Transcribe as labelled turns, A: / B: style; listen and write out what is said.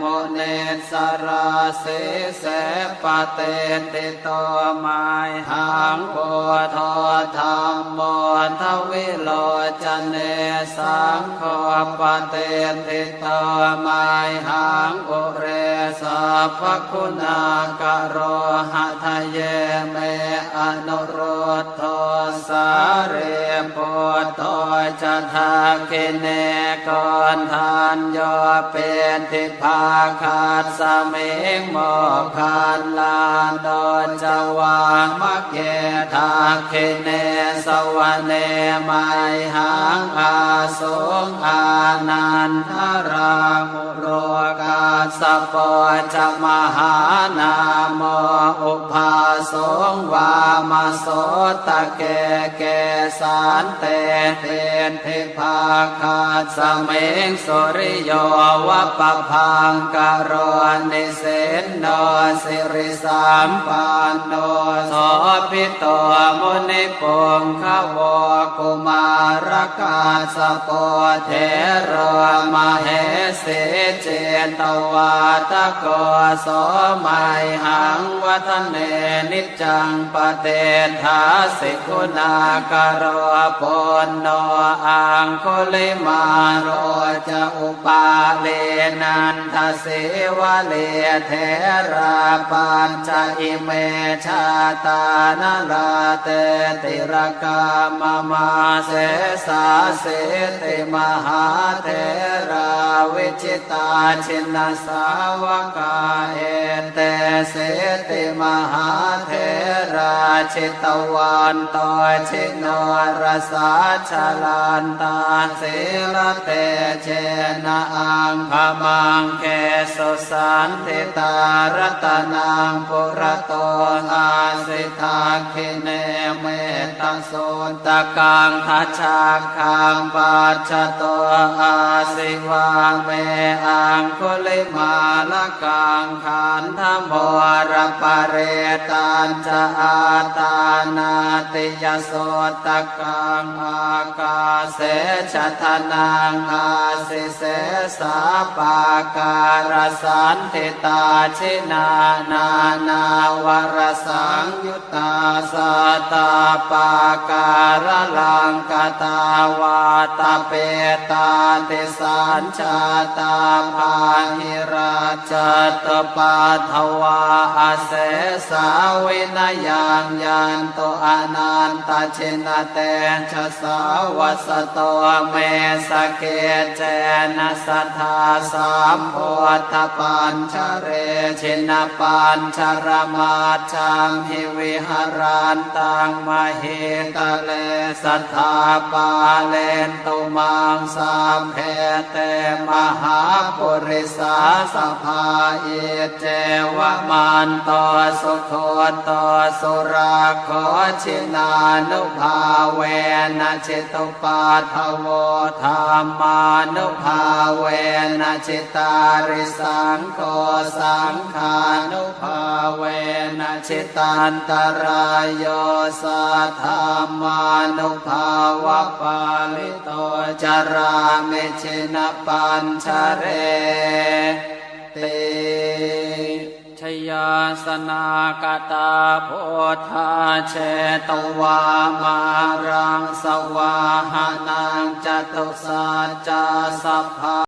A: มเนสราเสเสปเตติโตมายหังโพธธรรมโมทวิโลจเนสังโฆปเตติโตมายหังอุเรสัพคุณากโรหะทะเยเมอนุโรธโทสาเรโพโตจะทาคิเนกอนทานโยเป็นทิพาคาดสเมงโมคานลานดอนจวามะเกทาคิเนสวเนไมหังอาสงอานันทรามุโรกาสปอจมหานามอุปาสงวามาโสตะเกเกสานเตเทนเทพาคาสเมงสุริโยวะปะพังกะโรนิเสนโนสิริสามปานโนโสพิโตมุนิปงขวกุมารกาสปเทรมาเหสิเจนตวาตโกโสมัยหังวัฒเนนิจจังปเตทาสิกุณากโรปนโนอ่างก็เลยมารอย จะอุปาเลนันทเสวะเลเทราปัญจอิเมชาตานลาเตติรกามมาเสสาเสติมหาเทราวิจิตาชินสาวกาเอเตเสติมหาเทราชิตวันตชินรสาชลันตาเสิลเตเจนะอังพมังเกสุสันติตารตนังปุระโตอาสิทาคิเนเมตโสตะกังทัชาคังปัจจโตอาสิวาเมอังคุลิมาลกังขันธโมรปะเรตันจะอาตานาติยโสตะกังอากาเสชะทนังอาสเสสาปาการสันติตาชินานานาวรสังยุตตาสตาปาการลังกตาวาตาเปตาติสัญชาตาภาหิราชตปาทวาอาเสสาวินยังยันโตอนันตชินเตชะสาวัสโตเมสเกเจนสัทธาสามโพธปัญชเรชินปัญชรมาชังหิวิหารันตังมเหตเลสัทธาปาเลนตุมังสามเพเตมหาปุริสาสภาเอเจวมันตสุโคตสุราขอชินานุภาเวนะจิตุปาทโวธรรมานุภาเวนะจิตาริสังโฆสังขานุภาเวนะจิตันตรายโยสัทธามานุภาวะปาลิโตจารามิชินปัญชเรติ ยาสนากตาโพธาเชตวามารังสวาหานังจตุสัจจาสัพพ